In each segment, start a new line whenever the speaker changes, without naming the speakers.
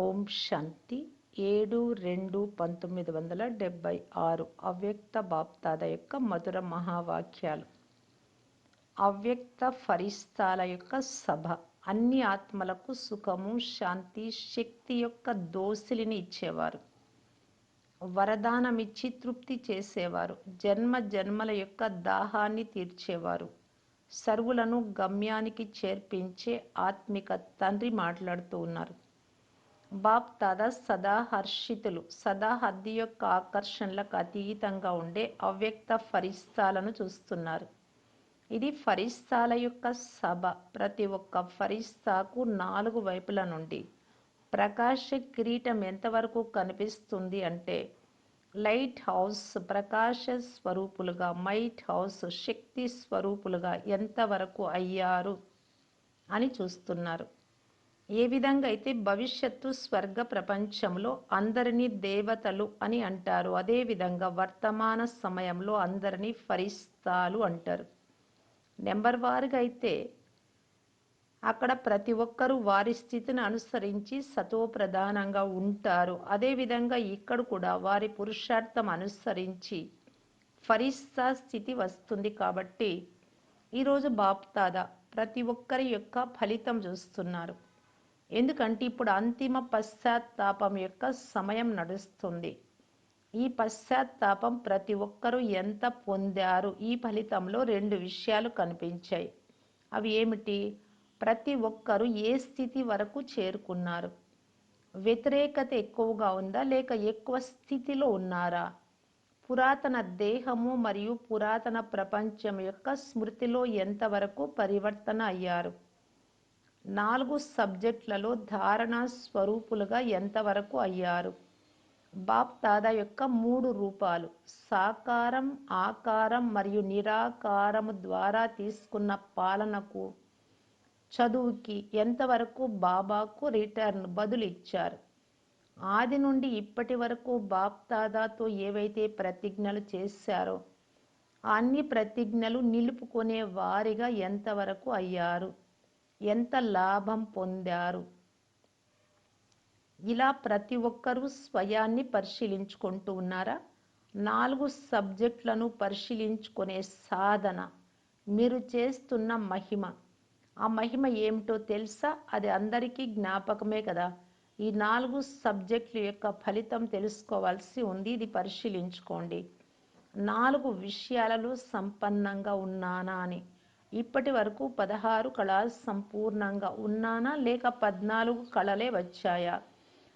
ఓం శాంతి. ఏడు రెండు పంతొమ్మిది వందల డెబ్భై ఆరు అవ్యక్త బాప్తాద యొక్క మధుర మహావాక్యాలు. అవ్యక్త ఫరిస్తాల యొక్క సభ. అన్ని ఆత్మలకు సుఖము శాంతి శక్తి యొక్క దోసిలిని ఇచ్చేవారు. వరదానమిచ్చి తృప్తి చేసేవారు. జన్మ జన్మల యొక్క దాహాన్ని తీర్చేవారు. సర్వులను గమ్యానికి చేర్పించే ఆత్మిక తండ్రి మాట్లాడుతూ ఉన్నారు. బాబ్ దాదా సదా హర్షితులు. సదా హద్దు యొక్క ఆకర్షణలకు అతీతంగా ఉండే అవ్యక్త ఫరిస్తాలను చూస్తున్నారు. ఇది ఫరిస్తాల యొక్క సభ. ప్రతి ఒక్క ఫరిస్తాకు నాలుగు వైపుల నుండి ప్రకాశ కిరీటం ఎంతవరకు కనిపిస్తుంది అంటే లైట్ హౌస్ ప్రకాశ స్వరూపులుగా మైట్ హౌస్ శక్తి స్వరూపులుగా ఎంతవరకు అయ్యారు అని చూస్తున్నారు. ఏ విధంగా అయితే భవిష్యత్తు స్వర్గ ప్రపంచంలో అందరినీ దేవతలు అని అంటారు అదేవిధంగా వర్తమాన సమయంలో అందరినీ ఫరిస్తాలు అంటారు. నెంబర్ వారుగా అయితే అక్కడ ప్రతి ఒక్కరూ వారి స్థితిని అనుసరించి సత్వప్రధానంగా ఉంటారు. అదేవిధంగా ఇక్కడ కూడా వారి పురుషార్థం అనుసరించి ఫరిస్తా స్థితి వస్తుంది కాబట్టి ఈరోజు బాప్తాద ప్రతి ఒక్కరి యొక్క ఫలితం చూస్తున్నారు. ఎందుకంటే ఇప్పుడు అంతిమ పశ్చాత్తాపం యొక్క సమయం నడుస్తుంది. ఈ పశ్చాత్తాపం ప్రతి ఒక్కరూ ఎంత పొందారు? ఈ ఫలితంలో రెండు విషయాలు కనిపించాయి. అవి ఏమిటి? ప్రతి ఒక్కరూ ఏ స్థితి వరకు చేరుకున్నారు? వ్యతిరేకత ఎక్కువగా ఉందా? లేక ఎక్కువ స్థితిలో ఉన్నారా? పురాతన దేహము మరియు పురాతన ప్రపంచం యొక్క స్మృతిలో ఎంతవరకు పరివర్తన అయ్యారు? నాలుగు సబ్జెక్టులలో ధారణ స్వరూపులుగా ఎంతవరకు అయ్యారు? బాప్ దాదా యొక్క మూడు రూపాలు. సాకారం ఆకారం మరియు నిరాకారము ద్వారా తీసుకున్న పాలనకు చదువుకి ఎంతవరకు బాబాకు రిటర్న్ బదులు ఇచ్చారు? ఆది నుండి ఇప్పటి వరకు బాప్ దాదాతో ఏవైతే ప్రతిజ్ఞలు చేశారో అన్ని ప్రతిజ్ఞలు నిలుపుకునే వారిగా ఎంతవరకు అయ్యారు? ఎంత లాభం పొందారు? ఇలా ప్రతి ఒక్కరూ స్వయాన్ని పరిశీలించుకుంటూ ఉన్నారా? నాలుగు సబ్జెక్టులను పరిశీలించుకునే సాధన మీరు చేస్తున్న మహిమ. ఆ మహిమ ఏమిటో తెలుసా? అది అందరికీ జ్ఞాపకమే కదా. ఈ నాలుగు సబ్జెక్టుల యొక్క ఫలితం తెలుసుకోవాల్సి ఉంది. ఇది పరిశీలించుకోండి. నాలుగు విషయాలలో సంపన్నంగా ఉన్నానా అని. ఇప్పటి వరకు పదహారు కళలు సంపూర్ణంగా ఉన్నానా లేక పద్నాలుగు కళలే వచ్చాయా?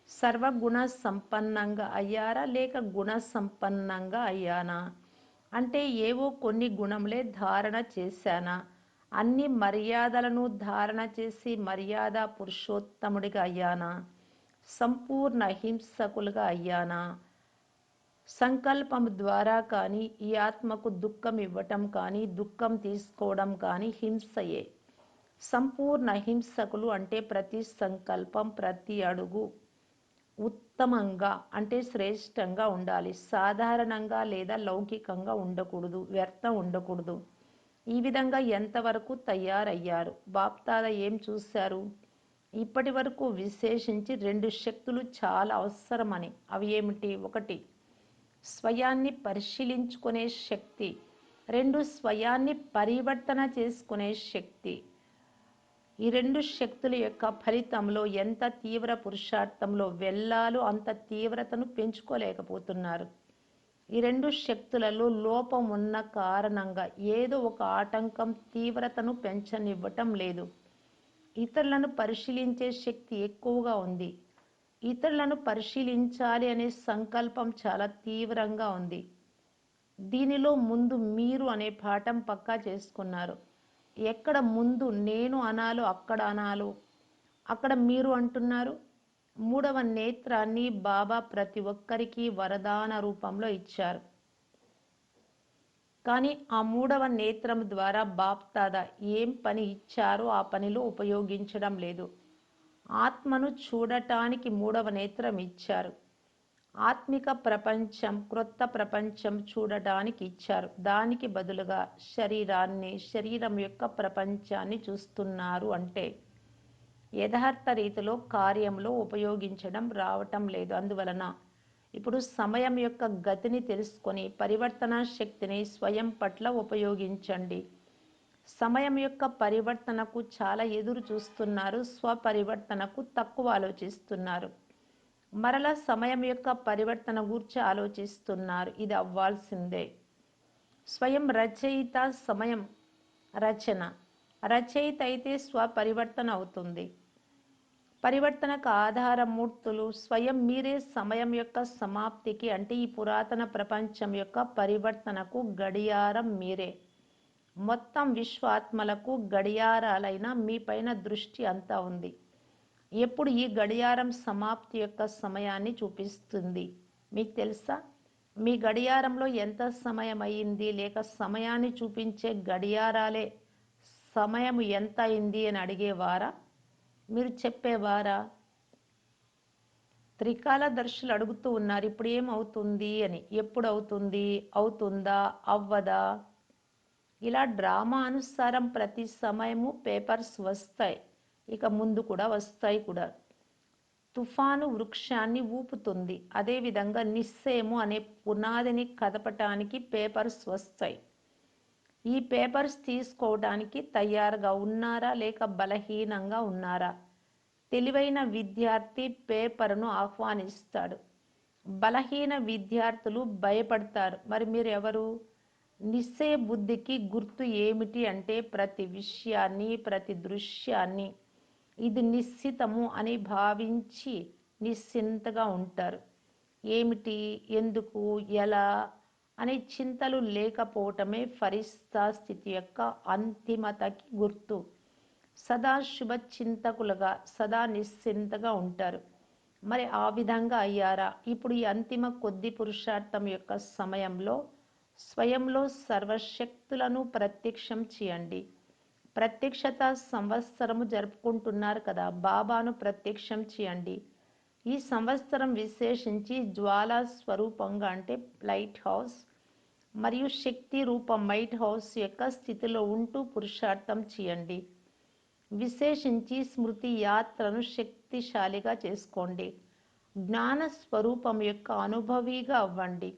సర్వగుణ సంపన్నంగా అయ్యారా లేక గుణ సంపన్నంగా అయ్యానా? అంటే ఏవో కొన్ని గుణములే ధారణ చేశానా? అన్ని మర్యాదలను ధారణ చేసి మర్యాద పురుషోత్తముడిగా అయ్యానా? సంపూర్ణ హింసకులుగా అయ్యానా? సంకల్పం ద్వారా కానీ ఈ ఆత్మకు దుఃఖం ఇవ్వటం కానీ దుఃఖం తీసుకోవడం కానీ హింసయే. సంపూర్ణ హింసకులు అంటే ప్రతి సంకల్పం ప్రతి అడుగు ఉత్తమంగా అంటే శ్రేష్టంగా ఉండాలి. సాధారణంగా లేదా లౌకికంగా ఉండకూడదు వ్యర్థం ఉండకూడదు. ఈ విధంగా ఎంతవరకు తయారయ్యారు? బాప్తాద ఏం చూశారు? ఇప్పటి వరకు విశేషించి రెండు శక్తులు చాలా అవసరమని. అవి ఏమిటి? ఒకటి స్వయాన్ని పరిశీలించుకునే శక్తి రెండు స్వయాన్ని పరివర్తన చేసుకునే శక్తి. ఈ రెండు శక్తుల యొక్క ఫలితంలో ఎంత తీవ్ర పురుషార్థంలో వెళ్ళాలో అంత తీవ్రతను పెంచుకోలేకపోతున్నారు. ఈ రెండు శక్తులలో లోపం ఉన్న కారణంగా ఏదో ఒక ఆటంకం తీవ్రతను పెంచనివ్వటం లేదు. ఇతరులను పరిశీలించే శక్తి ఎక్కువగా ఉంది. ఇతరులను పరిశీలించాలి అనే సంకల్పం చాలా తీవ్రంగా ఉంది. దీనిలో ముందు మీరు అనే పాఠం పక్కా చేసుకున్నారు. ఎక్కడ ముందు నేను అనాలో అక్కడ అనాలో. అక్కడ మీరు అంటున్నారు. మూడవ నేత్రాన్ని బాబా ప్రతి ఒక్కరికి వరదాన రూపంలో ఇచ్చారు. కానీ ఆ మూడవ నేత్రం ద్వారా బాప్తాదా ఏం పని ఇచ్చారో ఆ పనిలో ఉపయోగించడం లేదు. ఆత్మను చూడటానికి మూడవ నేత్రం ఇచ్చారు. ఆత్మిక ప్రపంచం క్రొత్త ప్రపంచం చూడటానికి ఇచ్చారు. దానికి బదులుగా శరీరాన్ని శరీరం యొక్క ప్రపంచాన్ని చూస్తున్నారు అంటే యథార్థ రీతిలో కార్యంలో ఉపయోగించడం రావటం లేదు. అందువలన ఇప్పుడు సమయం యొక్క గతిని తెలుసుకొని పరివర్తన శక్తిని స్వయం పట్ల ఉపయోగించండి. సమయం యొక్క పరివర్తనకు చాలా ఎదురు చూస్తున్నారు స్వపరివర్తనకు తక్కువ ఆలోచిస్తున్నారు. మరల సమయం యొక్క పరివర్తన గురించి ఆలోచిస్తున్నారు ఇది అవ్వాల్సిందే. స్వయం రచయిత సమయం రచన. రచయిత అయితే స్వపరివర్తన అవుతుంది. పరివర్తనకు ఆధారమూర్తులు స్వయం మీరే సమయం యొక్క సమాప్తికి అంటే ఈ పురాతన ప్రపంచం యొక్క పరివర్తనకు గడియారం మీరే. మొత్తం విశ్వాత్మలకు గడియారాలైన మీపైన దృష్టి అంతా ఉంది. ఎప్పుడు ఈ గడియారం సమాప్తి యొక్క సమయాన్ని చూపిస్తుంది. మీకు తెలుసా? మీ గడియారంలో ఎంత సమయం అయింది లేక సమయాన్ని చూపించే గడియారాలే సమయం ఎంత అయింది అని అడిగేవారా? మీరు చెప్పేవారా? త్రికాల దర్శులు అడుగుతూ ఉన్నారు ఇప్పుడు ఏమవుతుంది? అని. ఎప్పుడు అవుతుంది? అవుతుందా? అవ్వదా? ఇలా డ్రామా అనుసారం ప్రతి సమయము పేపర్స్ వస్తాయి. ఇక ముందు కూడా వస్తాయి కూడా. తుఫాను వృక్షాన్ని ఊపుతుంది. అదేవిధంగా నిస్సేము అనే పునాదిని కదపటానికి పేపర్స్ వస్తాయి. ఈ పేపర్స్ తీసుకోవడానికి తయారుగా ఉన్నారా లేక బలహీనంగా ఉన్నారా? తెలివైన విద్యార్థి పేపర్ను ఆహ్వానిస్తాడు. బలహీన విద్యార్థులు భయపడతారు. మరి మీరు ఎవరు నిశ్చయ బుద్ధికి గుర్తు ఏమిటి అంటే ప్రతి విషయాన్ని ప్రతి దృశ్యాన్ని ఇది నిశ్చితము అని భావించి నిశ్చింతగా ఉంటారు. ఏమిటి? ఎందుకు? ఎలా? అనే చింతలు లేకపోవటమే ఫరిస్తా స్థితి యొక్క అంతిమతకి గుర్తు. సదా శుభ చింతకులుగా సదా నిశ్చింతగా ఉంటారు. మరి ఆ విధంగా అయ్యారా? ఇప్పుడు ఈ అంతిమ కొద్ది పురుషార్థం యొక్క సమయంలో స్వయంలో సర్వశక్తులను ప్రత్యక్షం చేయండి. ప్రత్యక్షత సంవత్సరము జరుపుకుంటున్నారు కదా బాబాను ప్రత్యక్షం చేయండి. ఈ సంవత్సరం విశేషించి జ్వాలా స్వరూపంగా అంటే లైట్ హౌస్ మరియు శక్తి రూపం మైట్ హౌస్ యొక్క స్థితిలో ఉంటూ పురుషార్థం చేయండి. విశేషించి స్మృతి యాత్రను శక్తిశాలిగా చేసుకోండి. జ్ఞాన స్వరూపం యొక్క అనుభవిగా అవ్వండి.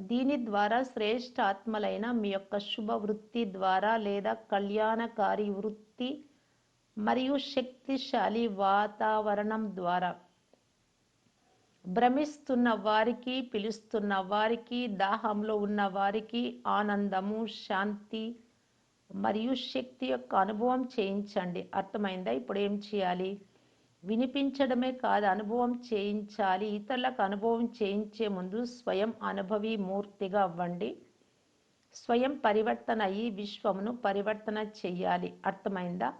దీని ద్వారా శ్రేష్ఠ ఆత్మలైన మీ యొక్క శుభ వృత్తి ద్వారా లేదా కళ్యాణకారి వృత్తి మరియు శక్తిశాలి వాతావరణం ద్వారా. భ్రమిస్తున్న వారికి పిలుస్తున్న వారికి దాహంలో ఉన్న వారికి ఆనందము శాంతి మరియు శక్తి యొక్క అనుభవం చేయించండి. అర్థమైందా? ఇప్పుడు ఏం చేయాలి? వినిపించడమే కాదు అనుభవం చేయించాలి. ఇతరులకు అనుభవం చేయించే ముందు స్వయం అనుభవి మూర్తిగా అవ్వండి. స్వయం పరివర్తన అయ్యి విశ్వమును పరివర్తన చెయ్యాలి. అర్థమైందా?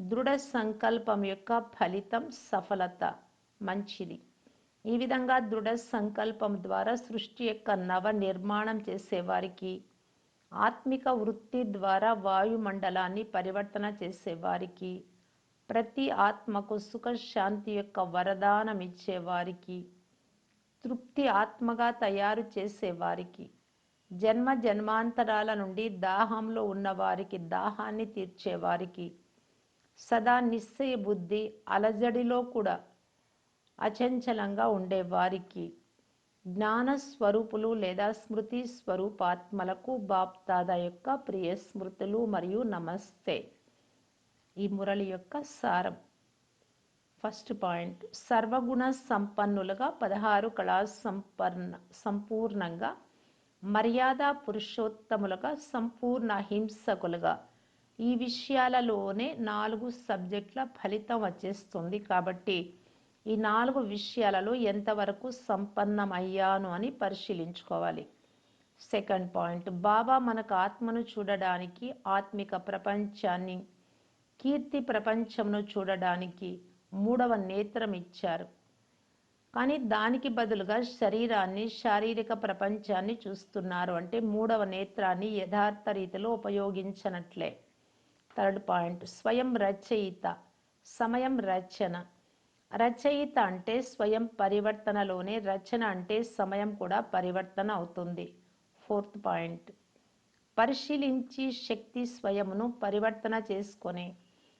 దృఢ సంకల్పం యొక్క ఫలితం సఫలత. మంచిది. ఈ విధంగా దృఢ సంకల్పం ద్వారా సృష్టి యొక్క నవ నిర్మాణం చేసేవారికి ఆత్మిక వృత్తి ద్వారా వాయుమండలాన్ని పరివర్తన చేసేవారికి ప్రతి ఆత్మకు సుఖ శాంతి యొక్క వరదానం ఇచ్చేవారికి తృప్తి ఆత్మగా తయారు చేసేవారికి జన్మ జన్మాంతరాల నుండి దాహంలో ఉన్నవారికి దాహాన్ని తీర్చేవారికి సదా నిశ్చయ బుద్ధి అలజడిలో కూడా అచంచలంగా ఉండేవారికి జ్ఞాన స్వరూపులు లేదా స్మృతి స్వరూపాత్మలకు బాప్తాద యొక్క ప్రియ స్మృతులు మరియు నమస్తే. ఈ మురళి యొక్క సారం. ఫస్ట్ పాయింట్ సర్వగుణ సంపన్నులుగా పదహారు కళా సంపన్న సంపూర్ణంగా మర్యాద పురుషోత్తములుగా సంపూర్ణ హింసకులుగా. ఈ విషయాలలోనే నాలుగు సబ్జెక్టుల ఫలితం వచ్చేస్తుంది కాబట్టి ఈ నాలుగు విషయాలలో ఎంతవరకు సంపన్నమయ్యాను అని పరిశీలించుకోవాలి. సెకండ్ పాయింట్ బాబా మనకు ఆత్మను చూడడానికి ఆత్మిక ప్రపంచాన్ని కీర్తి ప్రపంచంను చూడడానికి మూడవ నేత్రం ఇచ్చారు. కానీ దానికి బదులుగా శరీరాన్ని శారీరక ప్రపంచాన్ని చూస్తున్నారు. అంటే మూడవ నేత్రాన్ని యథార్థ రీతిలో ఉపయోగించనట్లే. థర్డ్ పాయింట్ స్వయం రచయిత సమయం రచన. రచయిత అంటే స్వయం పరివర్తనలోనే రచన అంటే సమయం కూడా పరివర్తన అవుతుంది. ఫోర్త్ పాయింట్ పరిశీలించి శక్తి స్వయమును పరివర్తన చేసుకొని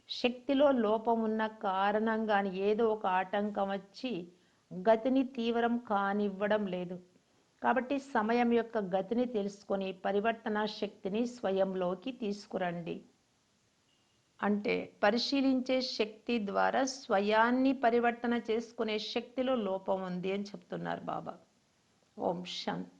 శక్తిలో లోపం ఉన్న కారణంగాని ఏదో ఒక ఆటంకం వచ్చి గతిని తీవ్రం కానివ్వడం లేదు. కాబట్టి సమయం యొక్క గతిని తెలుసుకొని పరివర్తన శక్తిని స్వయంలోకి తీసుకురండి. అంటే పరిశీలించే శక్తి ద్వారా స్వయాన్ని పరివర్తన చేసుకునే శక్తిలో లోపం ఉంది అని చెప్తున్నారు బాబా. ఓం శాంతి.